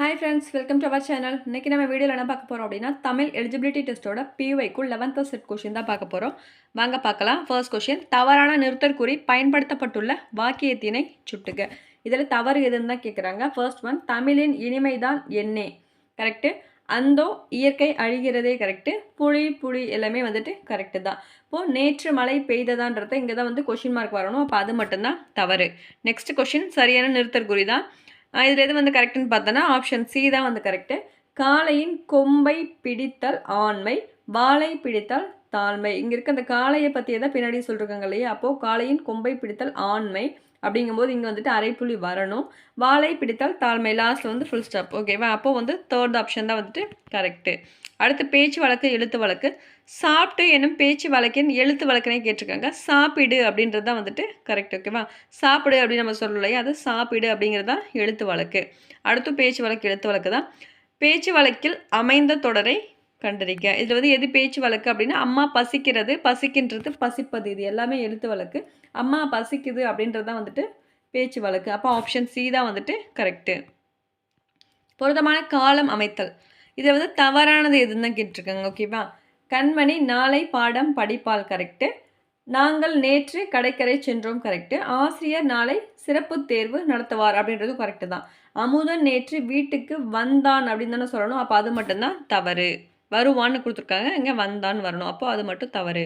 Hi friends welcome to our channel இன்றைக்கி நம்ம வீடியோவில் என்ன பார்க்க போகிறோம் அப்படின்னா தமிழ் எலிஜிபிலிட்டி டெஸ்ட்டோட பிவைக்குள் லெவன்த்து செட் கொஷின் தான் பார்க்க போகிறோம் வாங்க பார்க்கலாம். ஃபர்ஸ்ட் கொஷின் தவறான நிறுத்தற்குறி பயன்படுத்தப்பட்டுள்ள வாக்கியத்தினை சுட்டுக. இதில் தவறு எதுன்னு தான் கேட்குறாங்க ஃபர்ஸ்ட் ஒன் தமிழின் இனிமை தான் என்னே. கரெக்டு அந்தோ இயற்கை அழிகிறதே கரெக்டு புளி புளி எல்லாமே வந்துட்டு கரெக்டு தான். இப்போது நேற்று மழை பெய்ததான்றத இங்கே தான் வந்து கொஷின் மார்க் வரணும். அப்போ அது மட்டும்தான் தவறு. நெக்ஸ்ட் கொஷின் சரியான நிறுத்தற்குறி தான். இதில் எது வந்து கரெக்டுன்னு பார்த்தோன்னா ஆப்ஷன் சி தான் வந்து கரெக்டு காளையின் கொம்பை பிடித்தல் ஆண்மை வாளை பிடித்தல் தாழ்மை. இங்கே இருக்க அந்த காளையை பற்றி தான் பின்னாடி சொல்லிருக்காங்க இல்லையா? அப்போது காளையின் கொம்பை பிடித்தல் ஆண்மை அப்படிங்கும்போது இங்கே வந்துட்டு அரைப்புள்ளி வரணும். வாழை பிடித்தால் தாழ்மை. லாஸ்ட்டில் வந்து ஃபுல் ஸ்டாப் ஓகேவா அப்போது வந்து தேர்ட் ஆப்ஷன் தான் வந்துட்டு கரெக்டு அடுத்து பேச்சு வழக்கு எழுத்து வழக்கு. சாப்பிட்டு என்னும் பேச்சு வழக்கின் எழுத்து வழக்கினே கேட்டிருக்காங்க. சாப்பிடு அப்படின்றது தான் வந்துட்டு கரெக்ட் ஓகேவா சாப்பிடு அப்படின்னு நம்ம சொல்லலையே அது சாப்பிடு அப்படிங்கிறது தான் எழுத்து வழக்கு. அடுத்து பேச்சு வழக்கு எழுத்து வழக்கு தான். பேச்சு வழக்கில் அமைந்த தொடரை கண்டறிக்க இதில் வந்து எது பேச்சு வழக்கு அப்படின்னா அம்மா பசிக்கிறது பசிக்கின்றது பசிப்பது. இது எல்லாமே எழுத்து வழக்கு. அம்மா பசிக்குது அப்படின்றது தான் வந்துட்டு பேச்சு வழக்கு. அப்போ ஆப்ஷன் சி தான் வந்துட்டு கரெக்டு பொருத்தமான காலம் அமைத்தல். இதில் வந்து தவறானது எதுன்னு தான் கேட்டிருக்காங்க ஓகேவா கண்மணி நாளை பாடம் படிப்பால் கரெக்டு நாங்கள் நேற்று கடைக்கரை சென்றோம் கரெக்டு ஆசிரியர் நாளை சிறப்பு தேர்வு நடத்துவார் அப்படின்றது கரெக்டு தான். அமுதன் நேற்று வீட்டுக்கு வந்தான் அப்படின்னு தானே சொல்லணும். அப்போ அது மட்டும்தான் தவறு. வருவான்னு கொடுத்துருக்காங்க. இங்கே வந்தான்னு வரணும். அப்போ அது மட்டும் தவறு.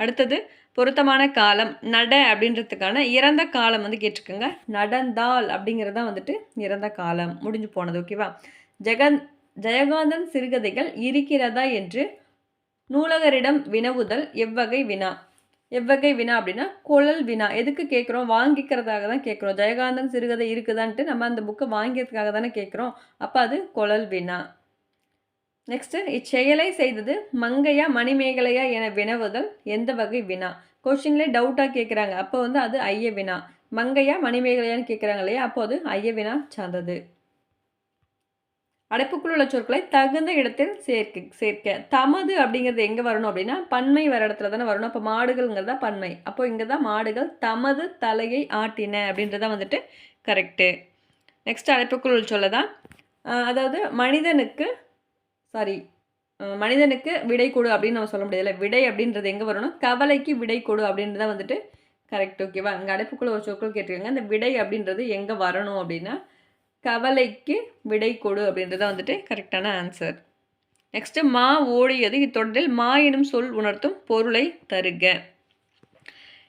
அடுத்தது பொருத்தமான காலம் நட அப்படின்றதுக்கான இறந்த காலம் வந்து கேட்டிருக்கோங்க. நடந்தால் அப்படிங்கிறது தான் வந்துட்டு இறந்த காலம். முடிஞ்சு போனது ஓகேவா ஜெகன் ஜெயகாந்தன் சிறுகதைகள் இருக்கிறதா என்று நூலகரிடம் வினவுதல் எவ்வகை வினா. எவ்வகை வினா அப்படின்னா குழல் வினா. எதுக்கு கேட்குறோம்? வாங்கிக்கிறதாக தான் கேட்குறோம். ஜெயகாந்தன் சிறுகதை இருக்குதான்ட்டு நம்ம அந்த புக்கை வாங்கிறதுக்காக தானே கேட்குறோம். அப்போ அது குழல் வினா. நெக்ஸ்ட்டு இச்செயலை செய்தது மங்கையா மணிமேகலையா என வினவுதல் எந்த வகை வினா? கொஷின்லேயே டவுட்டாக கேட்குறாங்க. அப்போ வந்து அது ஐய வினா. மங்கையா மணிமேகலையான்னு கேட்குறாங்க இல்லையா? அப்போ அது ஐய வினா சார்ந்தது. அடைப்புக்குள் உள்ள சொற்களை தகுந்த இடத்தில் சேர்க்க சேர்க்க. தமது அப்படிங்கிறது எங்கே வரணும் அப்படின்னா பன்மை வர இடத்துல தானே வரணும். அப்போ மாடுகள்ங்கிறதா பன்மை. அப்போ இங்கே தான் மாடுகள் தமது தலையை ஆட்டின அப்படின்றத வந்துட்டு கரெக்டு நெக்ஸ்ட் அடைப்புக்குள் சொல்ல தான் அதாவது மனிதனுக்கு சாரி மனிதனுக்கு விடை கொடு அப்படின்னு நம்ம சொல்ல முடியாதுல்ல. விடை அப்படின்றது எங்கே வரணும்? கவலைக்கு விடை கொடு அப்படின்றத வந்துட்டு கரெக்ட் ஓகேவா இங்கே அடைப்புக்குள்ள ஒரு சொற்கள் கேட்டிருக்காங்க. அந்த விடை அப்படின்றது எங்கே வரணும் அப்படின்னா கவலைக்கு விடை கொடு அப்படின்றத வந்துட்டு கரெக்டான ஆன்சர் நெக்ஸ்ட்டு மா ஓடியது இத்தொடரில் மா எனும் சொல் உணர்த்தும் பொருளை தருக.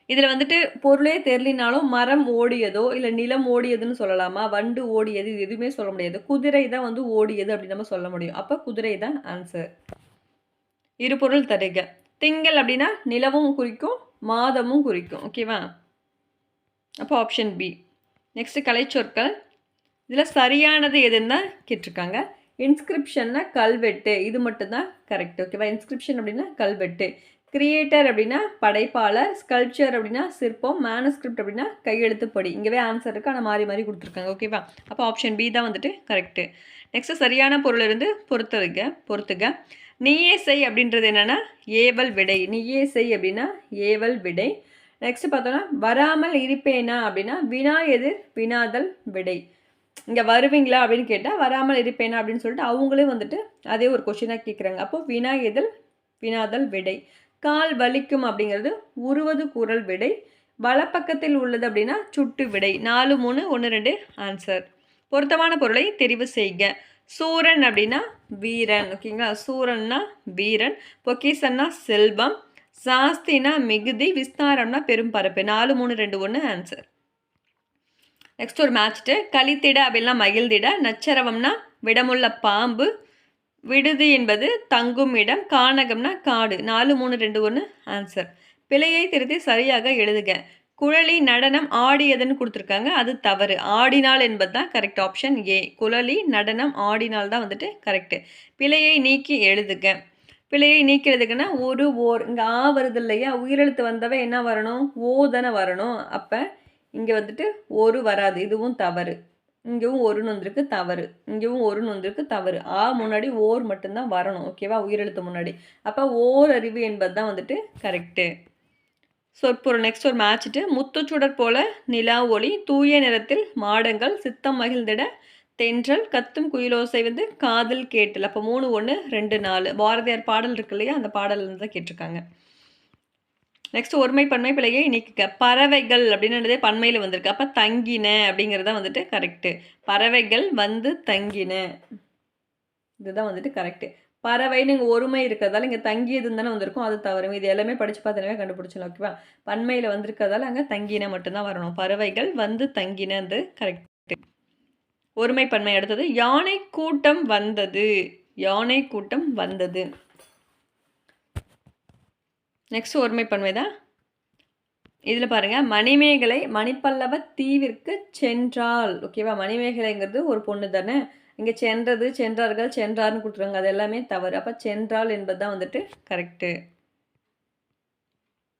இதில் வந்துட்டு பொருளே தெரியலினாலும் மரம் ஓடியதோ இல்லை நிலம் ஓடியதுன்னு சொல்லலாமா? வண்டு ஓடியது இது எதுவுமே சொல்ல முடியாது. குதிரை தான் வந்து ஓடியது அப்படின்னு நம்ம சொல்ல முடியும். அப்போ குதிரை தான் ஆன்சர் இரு பொருள் தருக. திங்கள் அப்படின்னா நிலவும் குறிக்கும் மாதமும் குறிக்கும். ஓகேவா அப்போ ஆப்ஷன் பி நெக்ஸ்ட்டு கலைச்சொற்கள். இதில் சரியானது எதுன்னு தான் கேட்டிருக்காங்க. இன்ஸ்கிரிப்ஷன்னா கல்வெட்டு. இது மட்டும்தான் கரெக்ட் ஓகேவா இன்ஸ்கிரிப்ஷன் அப்படின்னா கல்வெட்டு. கிரியேட்டர் அப்படின்னா படைப்பாளர். ஸ்கல்ப்சர் அப்படின்னா சிற்பம். மேனஸ்கிரிப்ட் அப்படின்னா கையெழுத்துப்படி. இங்கேவே ஆன்சர் இருக்குது ஆனால் மாறி மாறி கொடுத்துருக்காங்க. ஓகேவா அப்போ ஆப்ஷன் பி தான் வந்துட்டு கரெக்டு நெக்ஸ்ட்டு சரியான பொருள் இருந்து பொறுத்துக பொறுத்துக்க. நீயே செய் அப்படின்றது என்னென்னா ஏவல் விடை. நீயே செய் அப்படின்னா ஏவல் விடை. நெக்ஸ்ட் பார்த்தோன்னா வராமல் இருப்பேனா அப்படின்னா வினா எதிர் வினாதல் விடை. இங்கே வருவீங்களா அப்படின்னு கேட்டால் வராமல் இருப்பேனா? அப்படின்னு சொல்லிட்டு அவங்களே வந்துட்டு அதே ஒரு கொஷினாக கேட்குறாங்க அப்போது வினா எதில்? வினாதல் விடை. கால் வலிக்கும் அப்படிங்கிறது உருவது குரல் விடை. வலப்பக்கத்தில் உள்ளது அப்படின்னா சுட்டு விடை. நாலு மூணு ஒன்று ரெண்டு ஆன்சர் பொருத்தமான பொருளை தெரிவு செய்க. சூரன் அப்படின்னா வீரன். ஓகேங்களா? சூரன்னா வீரன். பொக்கிசன்னா செல்வம். சாஸ்தினா மிகுதி. விஸ்தாரம்னா பெரும் பரப்பு. நாலு மூணு ரெண்டு ஒன்று ஆன்சர் நெக்ஸ்ட் ஒரு மேட்ச்ட்டு கலித்திட அப்படின்னா மகிழ்ந்திட நச்சரவம்னா விடமுள்ள பாம்பு விடுதி என்பது தங்கும் இடம் கானகம்னா காடு. நாலு மூணு ரெண்டு ஒன்று ஆன்சர் பிழையை திருத்தி சரியாக எழுதுக. குழலி நடனம் ஆடியதுன்னு கொடுத்துருக்காங்க அது தவறு. ஆடினால் என்பது தான் கரெக்ட் ஆப்ஷன் ஏ குழலி நடனம் ஆடினால் தான் வந்துட்டு கரெக்டு பிழையை நீக்கி எழுதுக. பிழையை நீக்கி ஒரு ஓர் இங்கே ஆ வருது இல்லையா? உயிரெழுத்து வந்தவ என்ன வரணும்? ஓ தானே வரணும். அப்போ இங்கே வந்துட்டு ஒரு வராது இதுவும் தவறு. இங்கேவும் ஒருன்னு வந்திருக்கு தவறு. இங்கேயும் ஒருன்னு வந்திருக்கு தவறு. ஆ முன்னாடி ஓர் மட்டும்தான் வரணும் ஓகேவா உயிரெழுத்து முன்னாடி. அப்போ ஓர் அறிவு என்பது தான் வந்துட்டு கரெக்டு சொற்பொருள் நெக்ஸ்ட் ஒரு மேட்ச்சிட்டு முத்துச்சுடர் போல நிலா ஒளி தூய நிறத்தில் மாடங்கள் சித்தம் மகிழ்ந்திட தென்றல் கத்தும் குயிலோசை வந்து காதல் கேட்டல். அப்போ மூணு ஒன்று ரெண்டு நாலு. பாரதியார் பாடல் இருக்கு இல்லையா? அந்த பாடல் தான் கேட்டிருக்காங்க. நெக்ஸ்ட் ஒருமை பன்மை பிழையை இன்னைக்கு பறவைகள் அப்படின்னதே பன்மையில் வந்திருக்கு. அப்போ தங்கின அப்படிங்கிறது தான் வந்துட்டு கரெக்டு பறவைகள் வந்து தங்கின. இதுதான் வந்துட்டு கரெக்டு பறவைன்னு இங்கே ஒருமை இருக்கிறதால இங்கே தங்கியதுன்னு தானே வந்திருக்கும். அது தவறு. இது எல்லாமே படித்து பார்த்தனவே கண்டுபிடிச்சலாம் ஓகேவா பன்மையில் வந்திருக்கிறதால அங்கே தங்கின மட்டும்தான் வரணும். பறவைகள் வந்து தங்கினது கரெக்டு ஒருமை பன்மை அடுத்தது. யானை கூட்டம் வந்தது. யானை கூட்டம் வந்தது. நெக்ஸ்ட் ஒருமை பன்மை இதில் பாருங்கள் மணிமேகலை மணிப்பல்லவ தீவிற்கு சென்றால் ஓகேவா மணிமேகலைங்கிறது ஒரு பொண்ணு தானே? இங்கே சென்றது சென்றார்கள் சென்றார்னு கொடுத்துருவாங்க அது எல்லாமே தவறு. அப்போ சென்றால் என்பது தான் வந்துட்டு கரெக்டு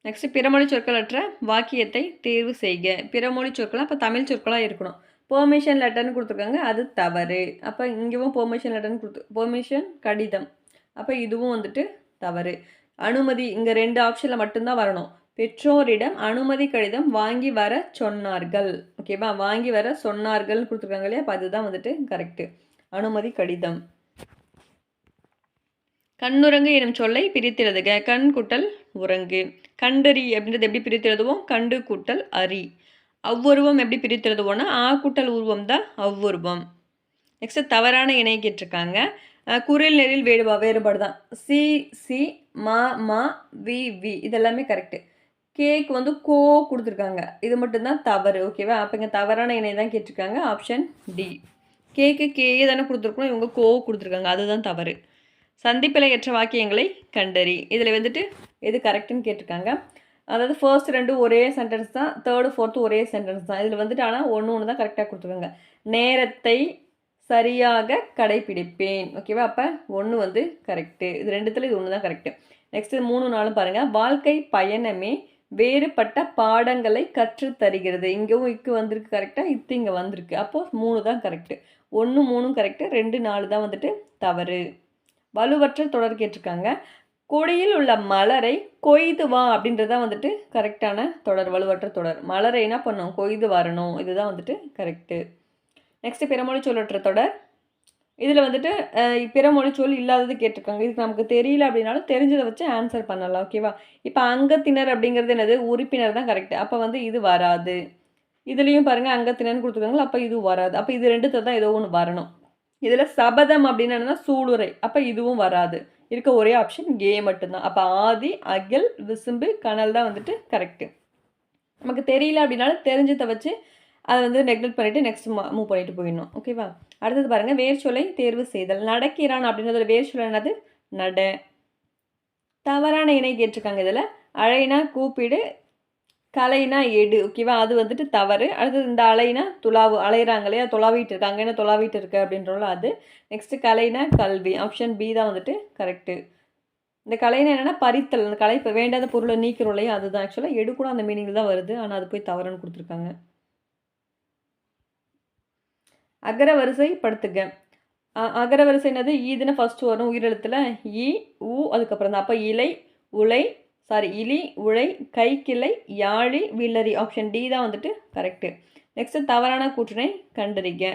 நெக்ஸ்ட் பிறமொழி சொற்கள் அற்ற வாக்கியத்தை தேர்வு செய்க. பிறமொழி சொற்கள்? அப்போ தமிழ் சொற்களாக இருக்கணும். பெர்மிஷன் லெட்டர்னு கொடுத்துருக்காங்க. அது தவறு. அப்போ இங்கேவும் பெர்மிஷன் லெட்டர்னு கொடுத்து பெர்மிஷன் கடிதம். அப்போ இதுவும் வந்துட்டு தவறு. அனுமதி இங்கே ரெண்டு ஆப்ஷனில் மட்டும்தான் வரணும். பெற்றோரிடம் அனுமதி கடிதம் வாங்கி வர சொன்னார்கள். ஓகேவா வாங்கி வர சொன்னார்கள் கொடுத்துருக்காங்க இல்லையா? அப்போ அதுதான் வந்துட்டு கரெக்டு அனுமதி கடிதம். கண்ணுரங்கு எனும் சொல்லை பிரித்திருதுக கண் குட்டல் உறங்கு. கண்டறி அப்படின்றது எப்படி பிரித்திருதுவோம் கண்டு கூட்டல் அரி அவ்வுருவம் எப்படி பிரித்திருதுவோம்னா ஆ கூட்டல் உருவம் தான் அவ்வுருவம். நெக்ஸ்ட் தவறான இணை கேட்டிருக்காங்க. குரல் நெறில் வேறுபா வேறுபாடு தான் சி சி மா மா வி வி இதெல்லாமே கரெக்டு கேக்கு வந்து கோ கொடுத்துருக்காங்க. இது மட்டும்தான் தவறு ஓகேவா அப்போ இங்கே தவறான இணை தான் கேட்டிருக்காங்க. ஆப்ஷன் டி கேக்கு கே தானே கொடுத்துருக்கணும் இவங்க கோ கொடுத்துருக்காங்க. அதுதான் தவறு. சந்திப்பிலையற்ற வாக்கியங்களை கண்டறி. இதில் வந்துட்டு எது கரெக்டுன்னு கேட்டிருக்காங்க. அதாவது ஃபர்ஸ்ட் ரெண்டு ஒரே சென்டென்ஸ் தான் தேர்டு ஃபோர்த்து ஒரே சென்டென்ஸ் தான். இதில் வந்துட்டு ஆனால் ஒன்று ஒன்று தான் கரெக்டாக கொடுத்துருக்காங்க. நேரத்தை சரியாக கடைப்பிடிப்பேன். ஓகேவா அப்போ ஒன்று வந்து கரெக்டு இது ரெண்டுத்தில் இது ஒன்று தான் கரெக்டு நெக்ஸ்ட் மூணு நாளும் பாருங்கள் வாழ்க்கை பயணமே வேறுபட்ட பாடங்களை கற்று தருகிறது இங்கேவும் இக்கு வந்திருக்கு கரெக்டாக இத்து இங்கே வந்திருக்கு. அப்போது மூணு தான் கரெக்டு ஒன்று மூணும் கரெக்டு ரெண்டு நாலு தான் வந்துட்டு தவறு. வலுவற்ற தொடர் கேட்டிருக்காங்க. கொடியில் உள்ள மலரை கொய்து வா அப்படின்றதான் வந்துட்டு கரெக்டான தொடர் வலுவற்ற தொடர். மலரை என்ன பண்ணும்? கொய்து வரணும். இதுதான் வந்துட்டு கரெக்டு நெக்ஸ்ட் பிறமொழி சொல்லற்ற தொடர். இதில் வந்துட்டு பிறமொழி சொல் இல்லாதது கேட்டிருக்காங்க. இதுக்கு நமக்கு தெரியல அப்படின்னாலும் தெரிஞ்சதை வச்சு ஆன்சர் பண்ணலாம் ஓகேவா இப்போ அங்கத்தினர் அப்படிங்கிறது என்னது? உறுப்பினர் தான் கரெக்ட் அப்போ வந்து இது வராது. இதுலேயும் பாருங்கள் அங்கத்தினர்னு கொடுத்துருக்காங்களா அப்போ இது வராது. அப்போ இது ரெண்டுத்தை தான் ஏதோ ஒன்று வரணும். இதில் சபதம் அப்படின்னு என்னன்னா சூளுரை. அப்போ இதுவும் வராது. இருக்க ஒரே ஆப்ஷன் கே மட்டும்தான். அப்போ ஆதி அகில் விசும்பு கனல் தான் வந்துட்டு கரெக்டு நமக்கு தெரியல அப்படின்னாலும் தெரிஞ்சதை வச்சு அதை வந்து நெக்லெக்ட் பண்ணிவிட்டு நெக்ஸ்ட் மூவ் பண்ணிட்டு போயிடணும். ஓகேவா அடுத்தது பாருங்கள் வேர்ச்சொலை தேர்வு செய்தல். நடக்கிறான் அப்படின்றது வேர்ச்சொல் என்னது? நட. தவறான இணை கேட்டிருக்காங்க இதில். அழைனா கூப்பிடு கலைனா எடு. ஓகேவா அது வந்துட்டு தவறு. அடுத்தது இந்த அலைனா துளாவு. அலையிறாங்க இல்லையா? தொலாவிட்டு இருக்காங்க என்ன துளாவிட்டு இருக்கு அப்படின்றோம்ல அது. நெக்ஸ்ட்டு கலைனா கல்வி. ஆப்ஷன் பி தான் வந்துட்டு கரெக்டு இந்த கலைனா என்னென்னா பறித்தல். அந்த கலை இப்போ வேண்டாத பொருளை நீக்கிறோம் இல்லையா? அதுதான் ஆக்சுவலாக எடு கூட அந்த மீனிங் தான் வருது. ஆனால் அது போய் தவறுன்னு கொடுத்துருக்காங்க. அகர வரிசை படுத்துக. அகர வரிசைனது ஈதுன்னு ஃபஸ்ட்டு வரும் உயிரெழுத்தில். இ உ அதுக்கப்புறம் தான் அப்போ இலை உலை சாரி இலி உழை கைக்கிளை யாழி வில்லரி. ஆப்ஷன் டி தான் வந்துட்டு கரெக்டு நெக்ஸ்ட்டு தவறான கூற்றினை கண்டறிங்க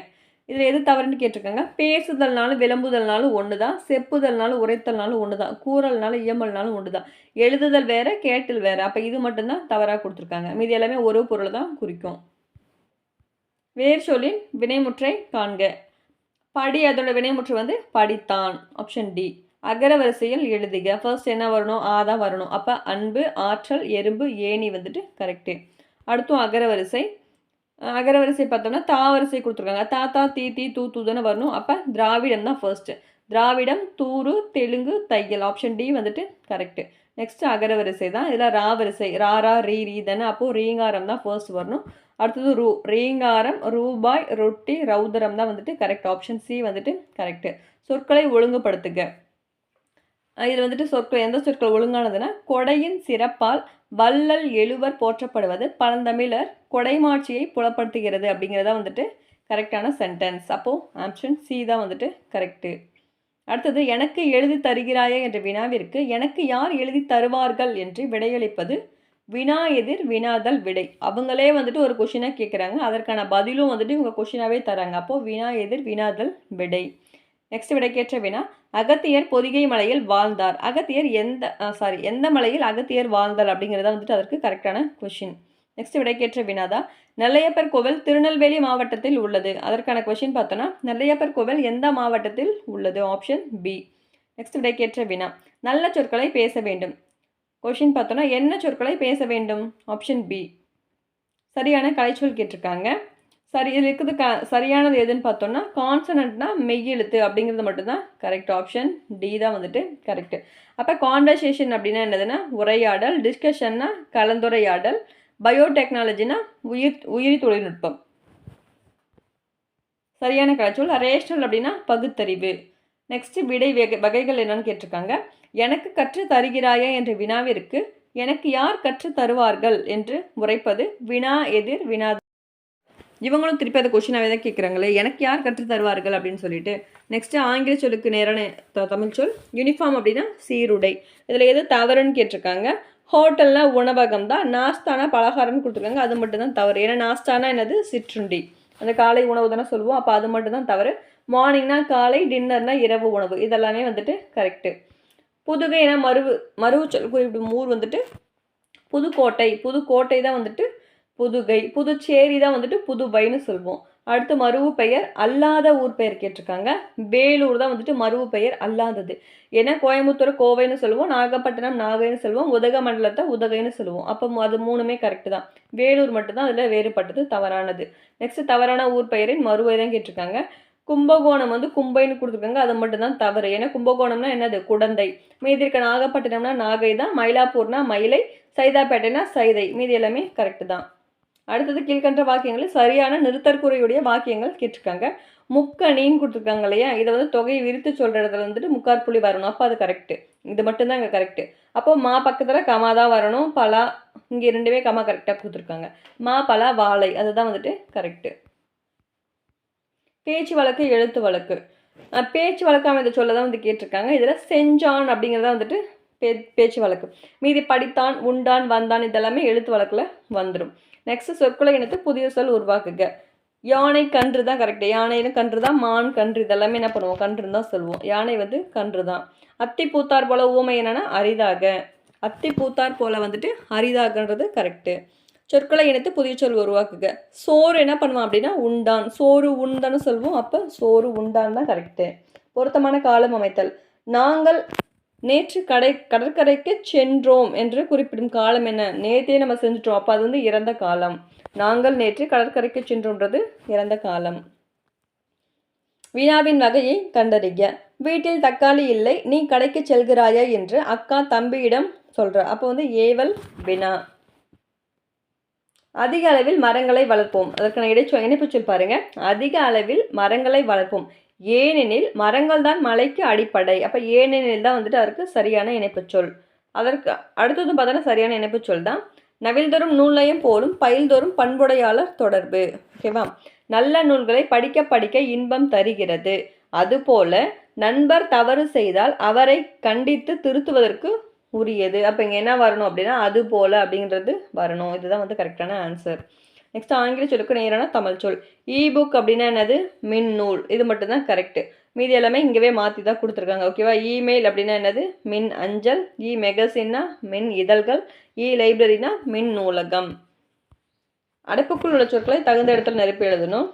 இதில் எது தவறுன்னு கேட்டிருக்காங்க? பேசுதல்னாலும் விளம்புதல்னாலும் ஒன்று தான் செப்புதல்னாலும் உரைத்தல்னாலும் ஒன்று தான் கூறல்னாலும் இயம்பல்னாலும் ஒன்று தான் எழுதுதல் வேறு கேட்டல் வேறு. அப்போ இது மட்டும்தான் தவறாக கொடுத்துருக்காங்க. மீதி எல்லாமே ஒரு பொருளை தான் குறிக்கும். வேர் சொல்லின் வினைமுற்றை காண்க. படி அதோட வினைமுற்று வந்து படித்தான். ஆப்ஷன் டி அகர வரிசையில் எழுதுக. ஃபர்ஸ்ட் என்ன வரணும்? ஆ தான் வரணும். அப்போ அன்பு ஆற்றல் எறும்பு ஏணி வந்துட்டு கரெக்டு அடுத்தும் அகர வரிசை. அகர வரிசை பார்த்தோம்னா தா வரிசை கொடுத்துருக்காங்க. தாத்தா தீ தீ தூ தூ தானே வரணும். அப்போ திராவிடம் தான் ஃபர்ஸ்ட்டு திராவிடம் தூரு தெலுங்கு தையல். ஆப்ஷன் டி வந்துட்டு கரெக்டு நெக்ஸ்ட் அகர வரிசை தான். இதில் ரா வரிசை. ரா ரா ரீ ரீ தானே. அப்போது ரீங்காரம் தான் ஃபர்ஸ்ட் வரணும். அடுத்தது ரூ ரீங்காரம் ரூபாய் ரொட்டி ரௌதரம் தான் வந்துட்டு கரெக்ட் ஆப்ஷன் சி வந்துட்டு கரெக்டு சொற்களை ஒழுங்குபடுத்துக. இதில் வந்துட்டு சொற்கள் எந்த சொற்கள் ஒழுங்கானதுன்னா கொடையின் சிறப்பால் வள்ளல் எழுவர் போற்றப்படுவது பழந்தமிழர் கொடைமாட்சியை புலப்படுத்துகிறது அப்படிங்கிறதா வந்துட்டு கரெக்டான சென்டென்ஸ் அப்போது ஆப்ஷன் சி தான் வந்துட்டு கரெக்டு அடுத்தது எனக்கு எழுதி தருகிறாயே என்ற வினாவிற்கு எனக்கு யார் எழுதி தருவார்கள் என்று விடையளிப்பது வினா எதிர் வினாதல் விடை. அவங்களே வந்துட்டு ஒரு கொஷினாக கேட்குறாங்க அதற்கான பதிலும் வந்துட்டு இவங்க கொஷினாகவே தராங்க அப்போது வினா எதிர் வினாதல் விடை. நெக்ஸ்ட் விடைக்கேற்ற வினா அகத்தியர் பொதிகை மலையில் வாழ்ந்தார். அகத்தியர் எந்த சாரி எந்த மலையில் அகத்தியர் வாழ்ந்தார் அப்படிங்கிறத வந்துட்டு அதற்கு கரெக்டான கொஷின் நெக்ஸ்ட் விடைக்கேற்ற வினாதா நெல்லையப்பர் கோவில் திருநெல்வேலி மாவட்டத்தில் உள்ளது. அதற்கான கொஷின் பார்த்தோன்னா நெல்லையப்பர் கோவில் எந்த மாவட்டத்தில் உள்ளது? ஆப்ஷன் பி நெக்ஸ்ட் விடைக்கேற்ற வினா நல்ல சொற்களை பேச வேண்டும். கொஷின் பார்த்தோன்னா என்ன சொற்களை பேச வேண்டும்? ஆப்ஷன் பி சரியான கலைச்சொல் கேட்டிருக்காங்க. சரி இதில் இருக்குது க சரியானது எதுன்னு பார்த்தோம்னா கான்சனண்ட்னா மெய்யெழுத்து அப்படிங்கிறது மட்டும்தான் கரெக்ட் ஆப்ஷன் டி தான் வந்துட்டு கரெக்டு அப்போ கான்வர்சேஷன் அப்படின்னா என்னதுன்னா உரையாடல் டிஸ்கஷன்னா கலந்துரையாடல் பயோடெக்னாலஜினா உயிர் உயிரி தொழில்நுட்பம். சரியான கலைச்சொல் ரேஷனல் அப்படின்னா பகுத்தறிவு. நெக்ஸ்ட்டு விடை வகை வகைகள் என்னன்னு கேட்டிருக்காங்க. எனக்கு கற்று தருகிறாயா என்ற வினாவிற்கு எனக்கு யார் கற்று தருவார்கள் என்று முறைப்பது வினா எதிர் வினா இவங்களும் திருப்பி அந்த கொஷினாகவே தான் கேட்குறாங்களே எனக்கு யார் கற்று தருவார்கள் அப்படின்னு சொல்லிட்டு. நெக்ஸ்ட்டு ஆங்கில சொல்லுக்கு நேரான த- தமிழ் சொல் யூனிஃபார்ம் அப்படின்னா சீருடை. இதில் எது தவறுன்னு கேட்டிருக்காங்க. ஹோட்டல்னா உணவகம் தான் நாஸ்தானா பலகாரம்னு கொடுத்துருக்காங்க அது மட்டும்தான் தவறு. ஏன்னா நாஸ்தானா என்னது? சிற்றுண்டி. அந்த காலை உணவு தானே சொல்லுவோம் அப்போ அது மட்டும்தான் தவறு. மார்னிங்னா காலை டின்னர்னா இரவு உணவு. இதெல்லாமே வந்துட்டு கரெக்டு புதுகைனா மருவு மருவு சொல் குறிப்பிடும் ஊர் வந்துட்டு புதுக்கோட்டை. புதுக்கோட்டை தான் வந்துட்டு புதுகை. புதுச்சேரி தான் வந்துட்டு புதுவைன்னு சொல்லுவோம் அடுத்து மருவு பெயர் அல்லாத ஊர் பெயர் கேட்டிருக்காங்க. வேலூர் தான் வந்துட்டு மருவு பெயர் அல்லாதது. ஏன்னா கோயம்புத்தூர் கோவைன்னு சொல்லுவோம் நாகப்பட்டினம் நாகைன்னு சொல்லுவோம் உதகமண்டலத்தை உதகைன்னு சொல்லுவோம். அப்போ அது மூணுமே கரெக்டு தான். வேலூர் மட்டும்தான் அதில் வேறுபட்டது தவறானது. நெக்ஸ்ட் தவறான ஊர் பெயரின் மறுவை தான் கேட்டிருக்காங்க. கும்பகோணம் வந்து கும்பைன்னு கொடுத்துருக்காங்க. அது மட்டும்தான் தவறு. ஏன்னா கும்பகோணம்னா என்னது? குடந்தை. மீதி இருக்க நாகப்பட்டினம்னா நாகை தான். மயிலாப்பூர்னா மயிலை. சைதாப்பேட்டைனா சைதை. மீதி எல்லாமே கரெக்டு தான். அடுத்தது கீழ்கண்ட வாக்கியங்களில் சரியான நிறுத்தற்குறையுடைய வாக்கியங்கள் கேட்டிருக்காங்க. முக்கணின்னு கொடுத்துருக்காங்க இல்லையா? இதை வந்து தொகையை விரித்து சொல்கிற இடத்துல வந்துட்டு முக்கார் புள்ளி வரணும். அப்போ அது கரெக்டு இது மட்டும்தான் இங்கே கரெக்டு அப்போ மா பக்கத்தில் கமா தான் வரணும். பலா இங்கே ரெண்டுமே கமா கரெக்டாக கொடுத்துருக்காங்க. மா பலா வாழை. அதுதான் வந்துட்டு கரெக்டு பேச்சு வழக்கு எழுத்து வழக்கு. பேச்சு வழக்கு அமைந்த சொல்ல தான் வந்து கேட்டிருக்காங்க. இதில் செஞ்சான் அப்படிங்கிறத வந்துட்டு பே பேச்சு வழக்கு. மீதி படித்தான் உண்டான் வந்தான் இதெல்லாமே எழுத்து வழக்கில் வந்துடும் நெக்ஸ்ட் சொற்களை இணைத்து புதிய சொல் உருவாக்குங்க யானை கன்று தான் கரெக்டு யானைன்னு கன்று தான் மான் கன்று இதெல்லாமே என்ன பண்ணுவோம்? கன்றுன்னு தான் சொல்லுவோம். யானை வந்து கன்று தான். அத்தி பூத்தார் போல ஊமை என்னென்னா அரிதாக. அத்தி பூத்தார் போல வந்துட்டு அரிதாகன்றது கரெக்டு சொற்களை இணைத்து புதிய சொல் உருவாக்குக. சோறு என்ன பண்ணுவோம் அப்படின்னா உண்டான். சோறு உண்டான்னு சொல்லுவோம். அப்போ சோறு உண்டான் தான் கரெக்டு பொருத்தமான காலம் அமைத்தல். நாங்கள் நேற்று கடை கடற்கரைக்கு சென்றோம் என்று குறிப்பிடும் காலம் என்ன? நேற்றே நம்ம செஞ்சுட்டோம். அப்போ அது வந்து இறந்த காலம். நாங்கள் நேற்று கடற்கரைக்கு சென்றோன்றது இறந்த காலம். வினாவின் வகையை கண்டறிக. வீட்டில் தக்காளி இல்லை. நீ கடைக்கு செல்கிறாயா? என்று அக்கா தம்பியிடம் சொல்கிற அப்போ வந்து ஏவல் வினா. அதிக அளவில் மரங்களை வளர்ப்போம். அதற்கான இடைச்சொல் இணைப்புச்சொல் சொல் அதிக அளவில் மரங்களை வளர்ப்போம். ஏனெனில் மரங்கள் தான் மலைக்கு அடிப்படை. அப்போ ஏனெனில் தான் வந்துட்டு அதற்கு சரியான இணைப்புச் சொல். அதற்கு அடுத்ததும் பார்த்தோன்னா சரியான இணைப்புச் சொல் தான். நவில்தோறும் நூலையும் போலும் பயில்தோறும் பண்புடையாளர் தொடர்பு. ஓகேவா நல்ல நூல்களை படிக்க படிக்க இன்பம் தருகிறது. அதுபோல நண்பர் தவறு செய்தால் அவரை கண்டித்து திருத்துவதற்கு உரியது அப்போ இங்கே என்ன வரணும் அப்படின்னா அது போல் அப்படின்றது வரணும். இதுதான் வந்து கரெக்டான ஆன்சர் நெக்ஸ்ட் ஆங்கில சொல்லுக்கு நேரான தமிழ் சொல். இ புக் அப்படின்னா என்னது? மின்னூல். இது மட்டும்தான் கரெக்டு மீதி எல்லாமே இங்கேவே மாற்றி தான் கொடுத்துருக்காங்க ஓகேவா இமெயில் அப்படின்னா என்னது? மின் அஞ்சல். இ மெகசின்னா மின் இதழ்கள். இ லைப்ரரினா மின் நூலகம். அடைப்புக்குள் உள்ள சொற்களை தகுந்த இடத்துல நிரப்பி எழுதணும்.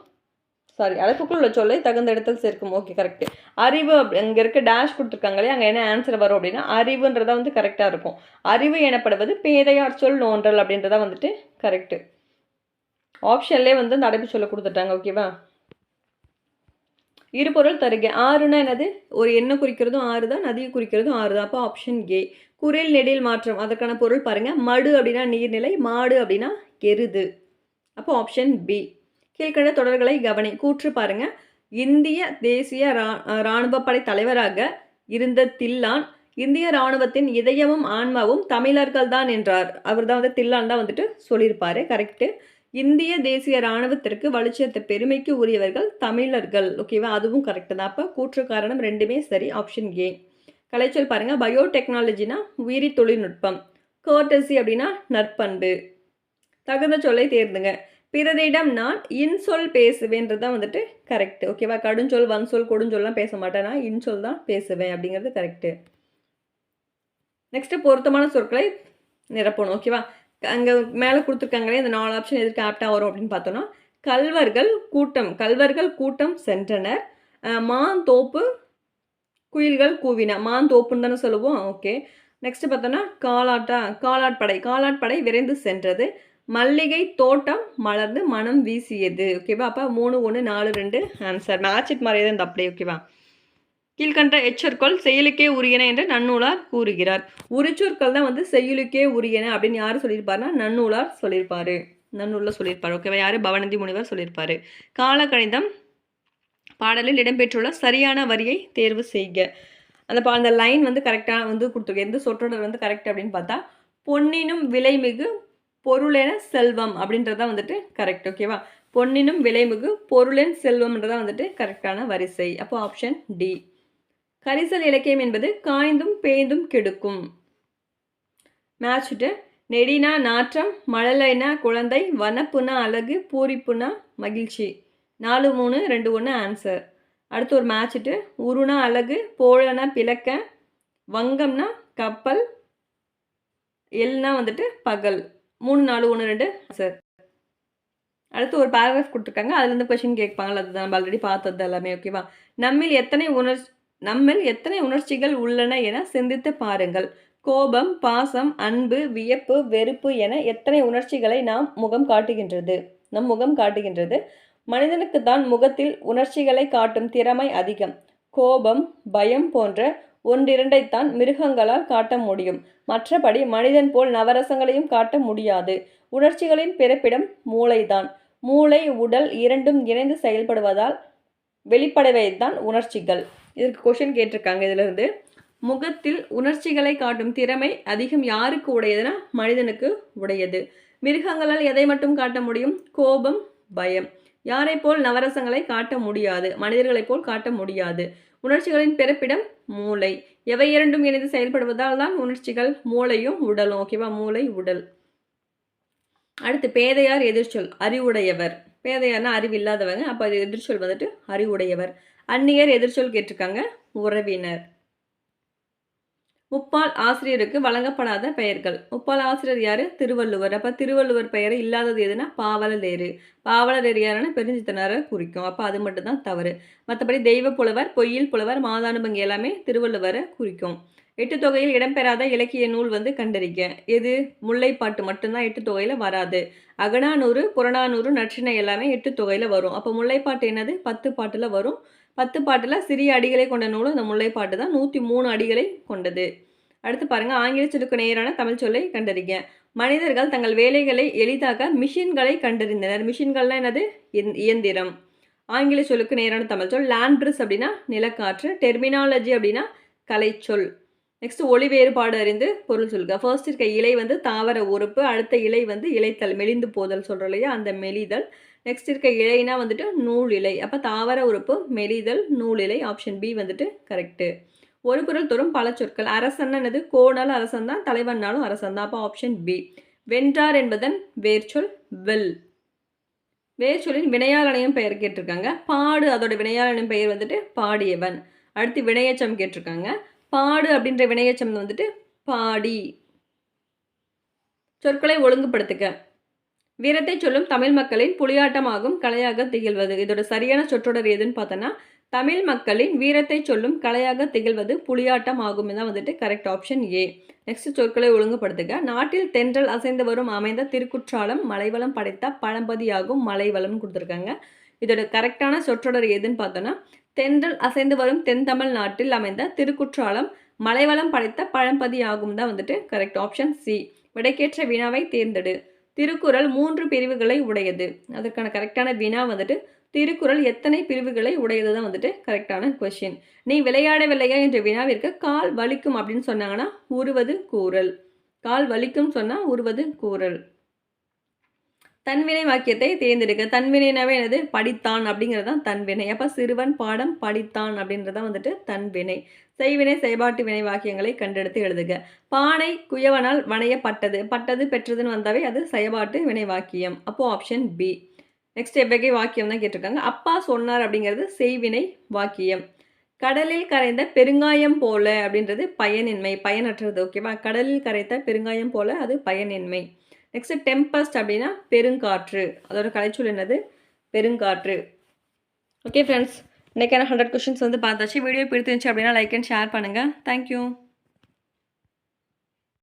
சாரி அழைப்புக்குள்ள உள்ள சொல்லை தகுந்த இடத்தில் சேர்க்கும். ஓகே கரெக்ட் அறிவு அப்படி அங்கே இருக்க டேஷ் கொடுத்துருக்காங்களே அங்கே என்ன ஆன்சர் வரும் அப்படின்னா அறிவுன்றதா வந்து கரெக்டாக இருக்கும். அறிவு எனப்படுவது பேதையார் சொல் நோன்றல் அப்படின்றதா வந்துட்டு கரெக்டு ஆப்ஷன்லேயே வந்து அந்த அடைப்பு சொல்ல கொடுத்துட்டாங்க ஓகேவா இருபொருள் தருக. ஆறுனா என்னது? ஒரு எண்ணெய் குறிக்கிறதும் ஆறு தான் நதியை குறிக்கிறதும் ஆறு தான். அப்போ ஆப்ஷன் ஏ குரில் நெடில் மாற்றம். அதற்கான பொருள் பாருங்கள் மடு அப்படின்னா நீர்நிலை மாடு அப்படின்னா எருது. அப்போ ஆப்ஷன் பி கீழ்கண்ட தொடர்களை கவனி. கூற்று பாருங்க. இந்திய தேசிய ரா இராணுவப்படை தலைவராக இருந்த தில்லான் இந்திய இராணுவத்தின் இதயமும் ஆன்மாவும் தமிழர்கள் தான் என்றார். அவர் தான் வந்து தில்லான் தான் வந்துட்டு சொல்லியிருப்பாரு. கரெக்டு இந்திய தேசிய இராணுவத்திற்கு வலுச்சேர்த்த பெருமைக்கு உரியவர்கள் தமிழர்கள். ஓகேவா அதுவும் கரெக்டு தான். அப்போ கூற்று காரணம் ரெண்டுமே சரி. ஆப்ஷன் ஏ கலைச்சொல் பாருங்க. பயோடெக்னாலஜினா உயிரி தொழில்நுட்பம். கோர்டசி அப்படின்னா நற்பண்பு. தகுந்த சொல்லை தேர்ந்துங்க. பிறரிடம் நான் இன்சொல் பேசுவேன்றது தான் வந்துட்டு கரெக்ட் ஓகேவா கடுஞ்சொல் வன்சொல் கொடுஞ்சொல்லாம் பேச மாட்டேன். நான் இன்சொல் தான் பேசுவேன் அப்படிங்கிறது கரெக்டு நெக்ஸ்ட்டு பொருத்தமான சொற்களை நிரப்பணும். ஓகேவா அங்கே மேலே கொடுத்துருக்காங்களே இந்த நாலு ஆப்ஷன் எதுக்கு ஆப்டாக வரும் அப்படின்னு பார்த்தோன்னா கல்வர்கள் கூட்டம் கல்வர்கள் கூட்டம் சென்றனர். மாந்தோப்பு குயில்கள் கூவின. மாந்தோப்புன்னு தானே சொல்லுவோம்? ஓகே நெக்ஸ்ட்டு பார்த்தோன்னா காலாட்டா காலாட்படை காலாட்படை விரைந்து சென்றது. மல்லிகை தோட்டம் மலர்ந்து மனம் வீசியது. ஓகேவா அப்போ மூணு ஒன்று நாலு ரெண்டு ஆன்சர் மேட்சிட் மாதிரியே இந்த அப்படியே ஓகேவா கீழ்கண்ட எச்சொற்கள் செயலுக்கே உரியன என்று நன்னூலார் கூறுகிறார். உரிச்சொற்கள் தான் வந்து செயலுக்கே உரியன அப்படின்னு யார் சொல்லியிருப்பாருன்னா நன்னூலார் சொல்லியிருப்பாரு. நன்னூலில் சொல்லியிருப்பார் ஓகேவா யார்? பவனந்தி முனிவர் சொல்லியிருப்பாரு. காலகணிதம் பாடலில் இடம்பெற்றுள்ள சரியான வரியை தேர்வு செய்க. அந்த பா அந்த லைன் வந்து கரெக்டாக வந்து கொடுத்துருக்கு. எந்த சொற்றொடர் வந்து கரெக்ட் அப்படின்னு பார்த்தா பொன்னினும் விலைமிகு பொருளென செல்வம் அப்படின்றதான் வந்துட்டு கரெக்ட் ஓகேவா பொன்னினும் விலைமிகு பொருளென் செல்வம்ன்றதான் வந்துட்டு கரெக்டான வரிசை. அப்போ ஆப்ஷன் டி கரிசல் இலக்கியம் என்பது காய்ந்தும் பேய்ந்தும் கெடுக்கும். மேட்ச்ட்டு நெடினா நாற்றம் மழலைனா குழந்தை வனப்புனா அழகு பூரிப்புனா மகிழ்ச்சி. நாலு மூணு ரெண்டு ஒன்று ஆன்சர் அடுத்து ஒரு மேட்ச்ட்டு உருனா அழகு போழனா பிளக்க வங்கம்னா கப்பல் எல்னா வந்துட்டு பகல். மூணு நாலு ஒன்று ரெண்டு. சார் அடுத்து ஒரு பேராகிராஃப் கொடுத்துருக்காங்க. அதுலேருந்து கொஷின் கேட்பாங்கல்ல அதுதான். நம்ம ஆல்ரெடி பார்த்தது எல்லாமே ஓகேவா நம்மில் எத்தனை உணர் நம்மில் எத்தனை உணர்ச்சிகள் உள்ளன என சிந்தித்து பாருங்கள். கோபம் பாசம் அன்பு வியப்பு வெறுப்பு என எத்தனை உணர்ச்சிகளை நாம் முகம் காட்டுகின்றது? நம் முகம் காட்டுகின்றது. மனிதனுக்கு தான் முகத்தில் உணர்ச்சிகளை காட்டும் திறமை அதிகம். கோபம் பயம் போன்ற ஒன்றிரண்டைத்தான் மிருகங்களால் காட்ட முடியும். மற்றபடி மனிதன் போல் நவரசங்களையும் காட்ட முடியாது. உணர்ச்சிகளின் பிறப்பிடம் மூளைதான். மூளை உடல் இரண்டும் இணைந்து செயல்படுவதால் வெளிப்படவைதான் உணர்ச்சிகள். இதற்கு கொஷின் கேட்டிருக்காங்க இதிலிருந்து. முகத்தில் உணர்ச்சிகளை காட்டும் திறமை அதிகம் யாருக்கு உடையதுன்னா மனிதனுக்கு உடையது. மிருகங்களால் எதை மட்டும் காட்ட முடியும்? கோபம் பயம். யாரை போல் நவரசங்களை காட்ட முடியாது? மனிதர்களைப் போல் காட்ட முடியாது. உணர்ச்சிகளின் பிறப்பிடம் மூளை. எவை இரண்டும் இணைந்து செயல்படுவதால் தான் உணர்ச்சிகள் மூளையும் உடலும் ஓகேவா மூளை உடல். அடுத்து பேதையார் எதிர்ச்சொல் அறிவுடையவர். பேதையார்னா அறிவில்லாதவங்க அப்போ அது எதிர்ச்சொல் வந்துட்டு அறிவுடையவர். அந்நியர் எதிர்ச்சொல் கேட்டிருக்காங்க உறவினர். முப்பால் ஆசிரியருக்கு வழங்கப்படாத பெயர்கள். முப்பால் ஆசிரியர் யாரு? திருவள்ளுவர். அப்போ திருவள்ளுவர் பெயர் இல்லாதது எதுனா பாவலரேறு பாவலரேறு யாருன்னா பெருஞ்சித்தனரை குறிக்கும். அப்போ அது மட்டும்தான் தவறு. மற்றபடி தெய்வ புலவர் பொய்யில் புலவர் மாதானுபங்க எல்லாமே திருவள்ளுவரை குறிக்கும். எட்டு தொகையில் இடம்பெறாத இலக்கிய நூல் வந்து கண்டறிக்க எது? முல்லைப்பாட்டு மட்டும்தான் எட்டு தொகையில் வராது. அகனானூறு புறநானூறு நற்றினை எல்லாமே எட்டு தொகையில் வரும். அப்போ முல்லைப்பாட்டு என்னது? பத்து பாட்டில் வரும். பத்து பாட்டில் சிறிய அடிகளை கொண்ட நூலும் இந்த முல்லைப்பாட்டு தான். நூற்றி மூணு அடிகளை கொண்டது. அடுத்து பாருங்கள் ஆங்கில சொல்லுக்கு நேரான தமிழ் சொல்லை கண்டறிங்க மனிதர்கள் தங்கள் வேலைகளை எளிதாக்க மிஷின்களை கண்டறிந்தனர். மிஷின்கள்லாம் என்னது? இயந்திரம். ஆங்கில சொல்லுக்கு நேரான தமிழ் சொல் லேண்ட்ரிஸ் அப்படின்னா நிலக்காற்று டெர்மினாலஜி அப்படின்னா கலைச்சொல். நெக்ஸ்ட் ஒளி வேறுபாடு அறிந்து பொருள் சொல்லுங்க ஃபர்ஸ்ட் இருக்க இலை வந்து தாவர உறுப்பு அடுத்த இலை வந்து இலைத்தல் மெலிந்து போதல் சொல்கிறோம் இல்லையா? அந்த மெலிதல். நெக்ஸ்ட் இருக்க இலைனா வந்துட்டு நூல் இலை. அப்போ தாவர உறுப்பு மெலிதல் நூல் இலை ஆப்ஷன் பி வந்துட்டு கரெக்டு ஒரு பொருள் தோறும் பல சொற்கள். அரசன்னது கோனாலும் அரசன் தான் தலைவன்னாலும் அரசன் தான் அப்போ ஆப்ஷன் பி வென்றார் என்பதன் வேர்ச்சொல் வெல். வேர்ச்சொலின் வினையாளனையும் பெயர் கேட்டிருக்காங்க. பாடு அதோட வினையாளனின் பெயர் வந்துட்டு பாடியவன். அடுத்து வினையச்சம் கேட்டிருக்காங்க. பாடு அப்படின்ற வினையச்சம் வந்துட்டு பாடி. சொற்களை ஒழுங்குபடுத்துக்க வீரத்தை சொல்லும் தமிழ் மக்களின் புலியாட்டமாகும் கலையாக திகழ்வது. இதோட சரியான சொற்றொடர் எதுன்னு பார்த்தோன்னா தமிழ் மக்களின் வீரத்தை சொல்லும் கலையாக திகழ்வது புலியாட்டம் ஆகும் தான் வந்துட்டு கரெக்ட் ஆப்ஷன் ஏ நெக்ஸ்ட் சொற்களை ஒழுங்குபடுத்துக. நாட்டில் தென்றல் அசைந்து வரும் அமைந்த திருக்குற்றாலம் மலைவளம் படைத்த பழம்பதியாகும் மலைவளம்னு கொடுத்துருக்காங்க. இதோட கரெக்டான சொற்றொடர் எதுன்னு பார்த்தோன்னா தென்றல் அசைந்து வரும் தென் தமிழ் நாட்டில் அமைந்த திருக்குற்றாலம் மலைவளம் படைத்த பழம்பதி ஆகும் தான் வந்துட்டு கரெக்ட் ஆப்ஷன் சி விடைக்கேற்ற வினாவை தேர்ந்தெடு. திருக்குறள் மூன்று பிரிவுகளை உடையது. அதற்கான கரெக்டான வினா வந்துட்டு திருக்குறள் எத்தனை பிரிவுகளை உடையது தான் வந்துட்டு கரெக்டான கொஷின் நீ விளையாடவில்லையா என்ற வினாவிற்கு கால் வலிக்கும் அப்படின்னு சொன்னாங்கன்னா உருவது கூறல். கால் வலிக்கும் சொன்னால் உருவது கூறல். தன்வினை வாக்கியத்தை தேர்ந்தெடுக்க. தன்வினைனாவே என்னது? படித்தான் அப்படிங்கிறது தான் தன்வினை. அப்போ சிறுவன் பாடம் படித்தான் அப்படின்றது தான் வந்துட்டு தன்வினை. செய்வினை செயபாட்டு வினை வாக்கியங்களை கண்டெடுத்து எழுதுக. பானை குயவனால் வணையப்பட்டது. பட்டது பெற்றதுன்னு வந்தாவே அது செயபாட்டு வினை வாக்கியம். அப்போது ஆப்ஷன் பி நெக்ஸ்ட் எவ்வகை வாக்கியம் தான் கேட்டிருக்காங்க. அப்பா சொன்னார் அப்படிங்கிறது செய்வினை வாக்கியம். கடலில் கரைந்த பெருங்காயம் போல அப்படின்றது பயனின்மை. பயனற்றது ஓகேவா கடலில் கரைத்த பெருங்காயம் போல அது பயனின்மை. நெக்ஸ்ட் டெம்பஸ்ட் அப்படின்னா பெருங்காற்று. அதோட கலைச்சொல் என்னது? பெருங்காற்று. ஓகே ஃப்ரெண்ட்ஸ் இன்றைக்கான ஹண்ட்ரட் கொஷின்ஸ் வந்து பார்த்தாச்சு. வீடியோ பிடிச்சிருந்துச்சு அப்படின்னா லைக் அண்ட் ஷேர் பண்ணுங்கள் தேங்க்யூ